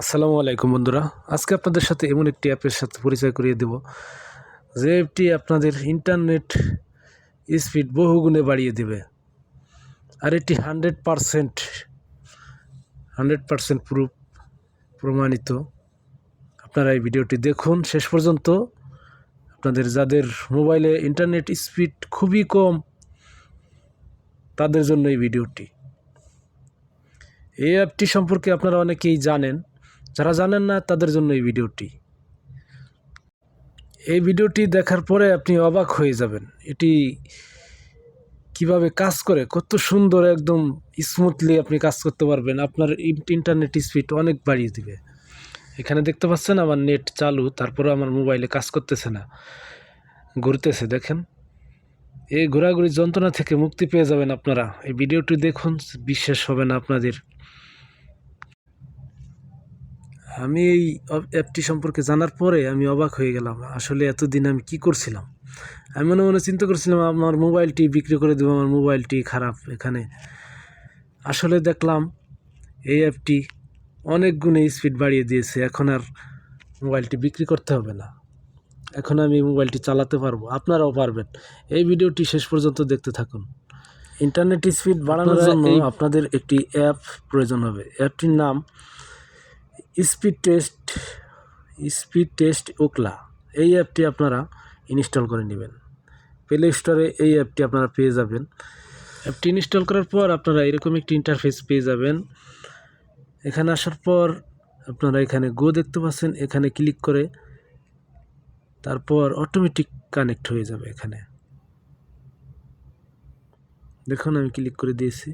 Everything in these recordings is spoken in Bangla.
আসসালামু আলাইকুম বন্ধুরা। আজকে আপনাদের সাথে এমন একটি অ্যাপের সাথে পরিচয় করিয়ে দেব। যে অ্যাপটি আপনাদের ইন্টারনেট স্পিড বহুগুণে বাড়িয়ে দেবে। আর এটি hundred percent hundred percent proof প্রমাণিত। আপনারা এই ভিডিওটি দেখুন। শেষ পর্যন্ত আপনাদের যাদের মোবাইলে ইন্টারনেট স্পিড খুবই কম, তাদের জন্য এই ভিডিওটি। এই অ্যাপটি সম্পর্কে আপনারা অনেকেই জানেন। যারা জানেন না তাদের জন্য এই ভিডিওটি। এই ভিডিওটি দেখার পরে আপনি অবাক হয়ে যাবেন, এটি কীভাবে কাজ করে, কত সুন্দর একদম স্মুথলি আপনি কাজ করতে পারবেন। আপনার ইন্টারনেট স্পিড অনেক বাড়িয়ে দিবে। এখানে দেখতে পাচ্ছেন আমার নেট চালু তারপরে আমার মোবাইলে কাজ করতেছে না, ঘুরতেছে, দেখেন। এই ঘোরাঘুরি যন্ত্রণা থেকে মুক্তি পেয়ে যাবেন আপনারা। এই ভিডিওটি দেখুন, বিশ্বাস হবে না আপনাদের। আমি এই অ্যাপটি সম্পর্কে জানার পরে আমি অবাক হয়ে গেলাম আসলে এতদিন আমি কি করছিলাম? আমি মনে মনে চিন্তা করছিলাম আমার মোবাইলটি বিক্রি করে দেবো আমার মোবাইলটি খারাপ এখানে। আসলে দেখলাম এই অ্যাপটি অনেক গুণে স্পিড বাড়িয়ে দিয়েছে এখন আর মোবাইলটি বিক্রি করতে হবে না। এখন আমি মোবাইলটি চালাতে পারব আপনারাও পারবেন। এই ভিডিওটি শেষ পর্যন্ত দেখতে থাকুন। ইন্টারনেট স্পিড বাড়ানোর জন্য আপনাদের একটি অ্যাপ প্রয়োজন হবে। অ্যাপটির নাম speed test speed test Ookla, এই অ্যাপটি আপনারা ইনস্টল করে নেবেন। প্লে স্টোরে এই অ্যাপটি আপনারা পেয়ে যাবেন। অ্যাপটি ইনস্টল করার পর আপনারা এরকম একটি ইন্টারফেস পেয়ে যাবেন। এখানে আসার পর আপনারা এখানে গো দেখতে পাচ্ছেন, এখানে ক্লিক করে তারপর অটোমেটিক কানেক্ট হয়ে যাবে এখানে। দেখুন, আমি ক্লিক করে দিয়েছি।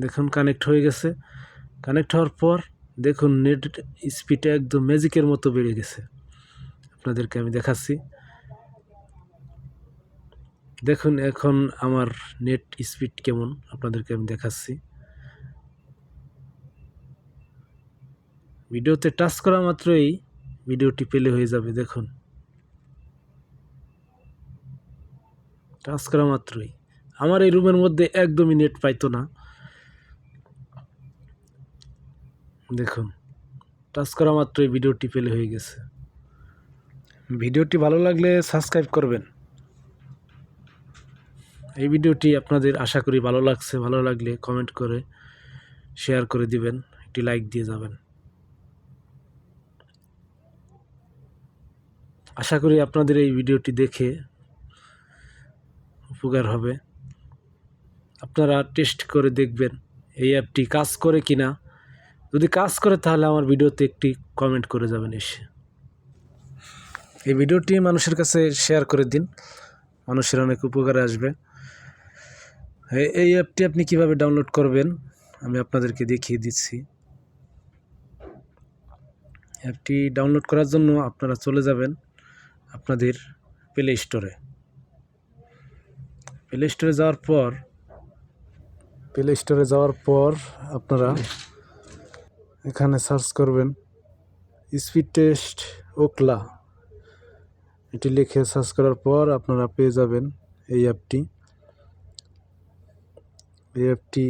দেখুন কানেক্ট হয়ে গেছে। কানেক্ট হওয়ার পর দেখুন নেট স্পিডটা একদম ম্যাজিকের মতো বেড়ে গেছে। আপনাদেরকে আমি দেখাচ্ছি। দেখুন এখন আমার নেট স্পিড কেমন, আপনাদেরকে আমি দেখাচ্ছি। ভিডিওতে টাচ করা মাত্রই ভিডিওটি পেলে হয়ে যাবে, দেখুন। টাচ করা মাত্রই। আমার এই রুমের মধ্যে একদমই নেট পাইতো না। দেখুন, টাচ করা মাত্রই ভিডিওটি পেলে হয়ে গেছে। ভিডিওটি ভালো লাগলে সাবস্ক্রাইব করবেন। এই ভিডিওটি আপনাদের আশা করি ভালো লাগছে, ভালো লাগলে কমেন্ট করে শেয়ার করে দিবেন, একটি লাইক দিয়ে যাবেন। আশা করি আপনাদের এই ভিডিওটি দেখে উপকার হবে। আপনারা টেস্ট করে দেখবেন, এই অ্যাপটি কাজ করে কিনা। যদি কাজ করে তাহলে আমার ভিডিওতে একটি কমেন্ট করে যাবেন এসে। এই ভিডিওটি মানুষের কাছে শেয়ার করে দিন। মানুষের অনেক উপকারে আসবে। এই- অ্যাপটি আপনি কীভাবে ডাউনলোড করবেন? আমি আপনাদেরকে দেখিয়ে দিচ্ছি। অ্যাপটি ডাউনলোড করার জন্য আপনারা চলে যাবেন আপনাদের প্লে স্টোরে প্লে স্টোরে যাওয়ার পর প্লে স্টোরে যাওয়ার পর আপনারা এখানে সার্চ করবেন, স্পিড টেস্ট ওকলা। এটি লিখে সার্চ করার পর আপনারা পেয়ে যাবেন এই অ্যাপটি। এই অ্যাপটি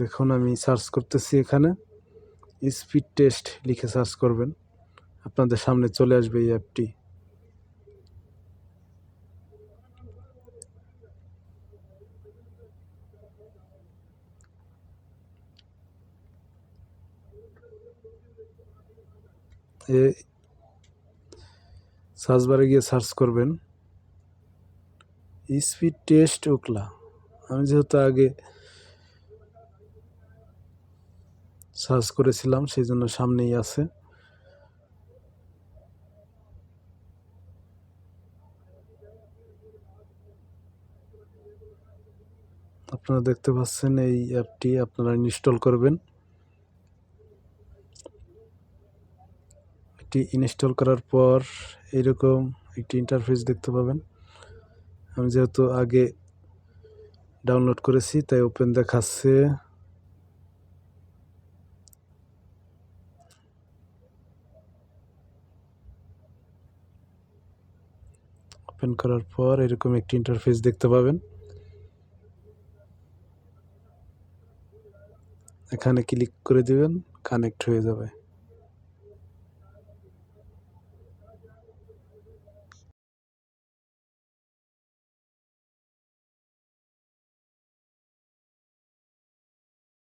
দেখুন, আমি সার্চ করতেছি এখানে। স্পিড টেস্ট লিখে সার্চ করবেন, আপনাদের সামনে চলে আসবে এই অ্যাপটি। এ সার্চ বারে গিয়ে সার্চ করবেন। Speed test Ookla. আমি যেহেতু আগে সার্চ করেছিলাম সেই জন্য সামনেই আছে। আপনারা দেখতে পাচ্ছেন এই অ্যাপটি, আপনারা ইনস্টল করবেন। অ্যাপটি ইনস্টল করার পর এরকম একটি ইন্টারফেস দেখতে পাবেন। আমি যেহেতু আগে ডাউনলোড করেছি, তাই ওপেন দেখাচ্ছে। ওপেন করার পর এরকম একটি ইন্টারফেস দেখতে পাবেন। এখানে ক্লিক করে দিবেন কানেক্ট হয়ে যাবে।